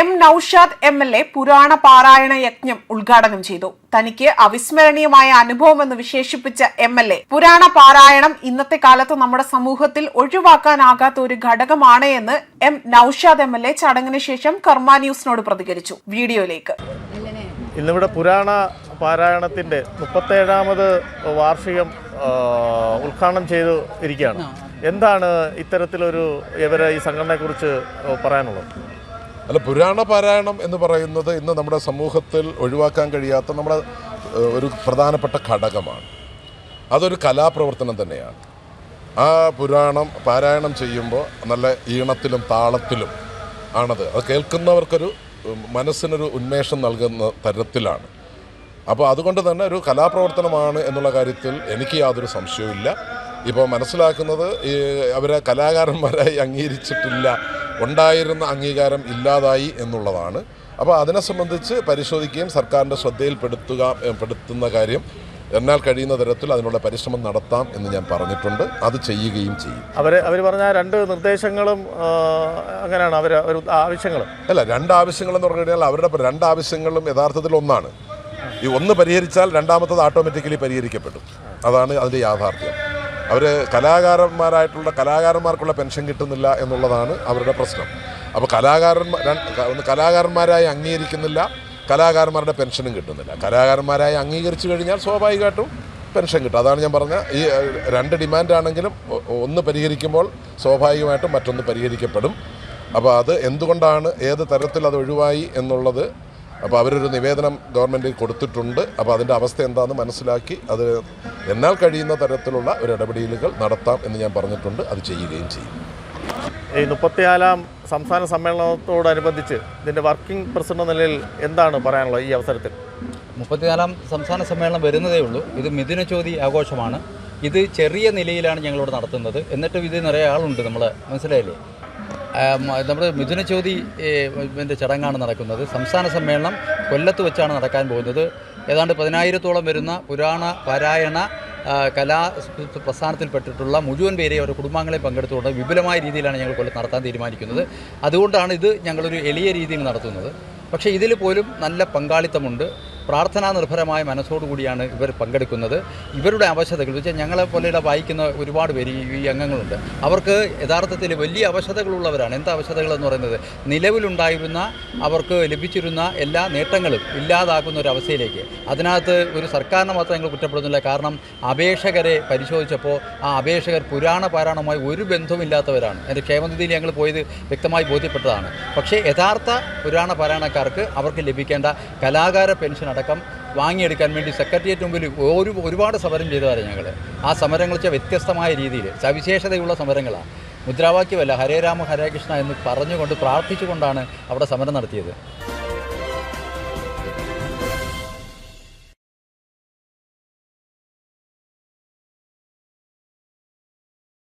M Naushad M L A പുരാണ പാരായണ യജ്ഞം ഉദ്ഘാടനം ചെയ്തു. തനിക്ക് അവിസ്മരണീയമായ അനുഭവം എന്ന് വിശേഷിപ്പിച്ച എം എൽ എ പുരാണ പാരായണം ഇന്നത്തെ കാലത്ത് നമ്മുടെ സമൂഹത്തിൽ ഒഴിവാക്കാനാകാത്ത ഒരു ഘടകമാണ് എന്ന് M Naushad M L A ചടങ്ങിന് ശേഷം കർമ്മ ന്യൂസിനോട് പ്രതികരിച്ചു. വീഡിയോയിലേക്ക്. ഇന്നിവിടെ പുരാണ പാരായണത്തിന്റെ മുപ്പത്തേഴാമത് വാർഷികം ഉദ്ഘാടനം ചെയ്തു ഇരിക്കുകയാണ്. എന്താണ് ഇത്തരത്തിലൊരു ഇവരെ ഈ സംഘടനയെക്കുറിച്ച് പറയാനുള്ളത്? അല്ല പുരാണ പാരായണം എന്ന് പറയുന്നത് ഇന്ന് നമ്മുടെ സമൂഹത്തിൽ ഒഴിവാക്കാൻ കഴിയാത്ത നമ്മുടെ ഒരു പ്രധാനപ്പെട്ട ഘടകമാണ്. അതൊരു കലാപ്രവർത്തനം തന്നെയാണ്. ആ പുരാണം പാരായണം ചെയ്യുമ്പോൾ നല്ല ഈണത്തിലും താളത്തിലും ആണത്. അത് കേൾക്കുന്നവർക്കൊരു മനസ്സിനൊരു ഉന്മേഷം നൽകുന്ന തരത്തിലാണ്. അപ്പോൾ അതുകൊണ്ട് തന്നെ ഒരു കലാപ്രവർത്തനമാണ് എന്നുള്ള കാര്യത്തിൽ എനിക്ക് യാതൊരു സംശയവുമില്ല. ഇപ്പോൾ മനസ്സിലാക്കുന്നത് ഈ അവരെ കലാകാരന്മാരായി അംഗീകരിച്ചിട്ടില്ല ഉണ്ടായിരുന്ന അംഗീകാരം ഇല്ലാതായി എന്നുള്ളതാണ്. അപ്പോൾ അതിനെ സംബന്ധിച്ച് പരിശോധിക്കുകയും സർക്കാരിന്റെ ശ്രദ്ധയിൽപ്പെടുത്തുക പെടുത്തുന്ന കാര്യം എന്നാൽ കഴിയുന്ന തരത്തിൽ അതിനുള്ള പരിശ്രമം നടത്താം എന്ന് ഞാൻ പറഞ്ഞിട്ടുണ്ട്. അത് ചെയ്യുകയും ചെയ്യും. അവർ അവർ പറഞ്ഞ രണ്ട് നിർദ്ദേശങ്ങളും അങ്ങനെയാണ് അവർ ഒരു ആവശ്യങ്ങൾ. അല്ല രണ്ട് ആവശ്യങ്ങളെന്ന് പറഞ്ഞു കഴിഞ്ഞാൽ അവരുടെ രണ്ട് ആവശ്യങ്ങളും യഥാർത്ഥത്തിൽ ഒന്നാണ്. ഈ ഒന്ന് പരിഹരിച്ചാൽ രണ്ടാമത്തത് ഓട്ടോമാറ്റിക്കലി പരിഹരിക്കപ്പെടും. അതാണ് അതിന്റെ യാഥാർത്ഥ്യം. അവർ കലാകാരന്മാരായിട്ടുള്ള കലാകാരന്മാർക്കുള്ള പെൻഷൻ കിട്ടുന്നില്ല എന്നുള്ളതാണ് അവരുടെ പ്രശ്നം. അപ്പോൾ കലാകാരന്മാർ ഒന്ന് കലാകാരന്മാരായി അംഗീകരിക്കുന്നില്ല കലാകാരന്മാരുടെ പെൻഷനും കിട്ടുന്നില്ല. കലാകാരന്മാരായി അംഗീകരിച്ചു കഴിഞ്ഞാൽ സ്വാഭാവികമായിട്ടും പെൻഷൻ കിട്ടും. അതാണ് ഞാൻ പറഞ്ഞ ഈ രണ്ട് ഡിമാൻഡാണെങ്കിലും ഒന്ന് പരിഹരിക്കുമ്പോൾ സ്വാഭാവികമായിട്ടും മറ്റൊന്ന് പരിഹരിക്കപ്പെടും. അപ്പോൾ അത് എന്തുകൊണ്ടാണ് ഏത് തരത്തിൽ അത് ഒഴിവായി എന്നുള്ളത് അപ്പോൾ അവരൊരു നിവേദനം ഗവൺമെന്റിൽ കൊടുത്തിട്ടുണ്ട്. അപ്പോൾ അതിന്റെ അവസ്ഥ എന്താണെന്ന് മനസ്സിലാക്കി അത് എന്നാൽ കഴിയുന്ന തരത്തിലുള്ള ഒരു ഇടപെടലുകൾ നടത്താം എന്ന് ഞാൻ പറഞ്ഞിട്ടുണ്ട്. അത് ചെയ്യുകയും ചെയ്യും. ഈ മുപ്പത്തിനാലാം സംസ്ഥാന സമ്മേളനത്തോടനുബന്ധിച്ച് ഇതിന്റെ വർക്കിംഗ് പ്രസിഡന്റ് എന്ന നിലയിൽ എന്താണ് പറയാനുള്ളത് ഈ അവസരത്തിൽ? മുപ്പത്തിനാലാം സംസ്ഥാന സമ്മേളനം വരുന്നതേ ഉള്ളൂ. ഇത് മിഥുന ചോതി ആഘോഷമാണ്. ഇത് ചെറിയ നിലയിലാണ് ഞങ്ങളോട് നടത്തുന്നത്. എന്നിട്ടും ഇത് നിറയെ ആളുണ്ട് നമ്മൾ മനസ്സിലായില്ലേ? നമ്മുടെ മിഥുന ചോതി ഇതിന്റെ ചടങ്ങാണ് നടക്കുന്നത്. സംസ്ഥാന സമ്മേളനം കൊല്ലത്ത് വെച്ചാണ് നടക്കാൻ പോകുന്നത്. ഏതാണ്ട് പതിനായിരത്തോളം വരുന്ന പുരാണ പാരായണ കലാ പ്രസ്ഥാനത്തിൽപ്പെട്ടിട്ടുള്ള മുഴുവൻ പേരെയും അവരുടെ കുടുംബാംഗങ്ങളെ പങ്കെടുത്തുകൊണ്ട് വിപുലമായ രീതിയിലാണ് ഞങ്ങൾ കൊല്ലത്ത് നടത്താൻ തീരുമാനിക്കുന്നത്. അതുകൊണ്ടാണ് ഇത് ഞങ്ങളൊരു എളിയ രീതിയിൽ നടത്തുന്നത്. പക്ഷേ ഇതിൽ പോലും നല്ല പങ്കാളിത്തമുണ്ട്. പ്രാർത്ഥനാ നിർഭരമായ മനസ്സോടുകൂടിയാണ് ഇവർ പങ്കെടുക്കുന്നത്. ഇവരുടെ അവശതകൾ വെച്ചാൽ ഞങ്ങളെ പോലെയുള്ള വായിക്കുന്ന ഒരുപാട് പേര് ഈ- അംഗങ്ങളുണ്ട്. അവർക്ക് യഥാർത്ഥത്തിൽ വലിയ അവശതകളുള്ളവരാണ്. എന്താ അവശതകൾ എന്ന് പറയുന്നത്? നിലവിലുണ്ടായിരുന്ന അവർക്ക് ലഭിച്ചിരുന്ന എല്ലാ നേട്ടങ്ങളും ഇല്ലാതാക്കുന്ന ഒരു അവസ്ഥയിലേക്ക്. അതിനകത്ത് ഒരു സർക്കാരിനെ മാത്രം ഞങ്ങൾ കുറ്റപ്പെടുന്നില്ല കാരണം അപേക്ഷകരെ പരിശോധിച്ചപ്പോൾ ആ അപേക്ഷകർ പുരാണ പാരായണമായി ഒരു ബന്ധവുമില്ലാത്തവരാണ്. എന്റെ ക്ഷേമനിധിയിൽ ഞങ്ങൾ പോയത് വ്യക്തമായി ബോധ്യപ്പെട്ടതാണ്. പക്ഷേ യഥാർത്ഥ പുരാണ പാരായണക്കാർക്ക് അവർക്ക് ലഭിക്കേണ്ട കലാകാര പെൻഷൻ അടക്കം വാങ്ങിയെടുക്കാൻ വേണ്ടി സെക്രട്ടേറിയറ്റ് മുമ്പിൽ ഒരു ഒരുപാട് സമരം ചെയ്തതാണ് ഞങ്ങൾ ആ സമരങ്ങൾ വെച്ചാൽ വ്യത്യസ്തമായ രീതിയിൽ സവിശേഷതയുള്ള സമരങ്ങളാണ് മുദ്രാവാക്യമല്ല ഹരേ രാമ ഹരേ കൃഷ്ണ എന്ന് പറഞ്ഞുകൊണ്ട് പ്രാർത്ഥിച്ചുകൊണ്ടാണ് അവിടെ സമരം നടത്തിയത്.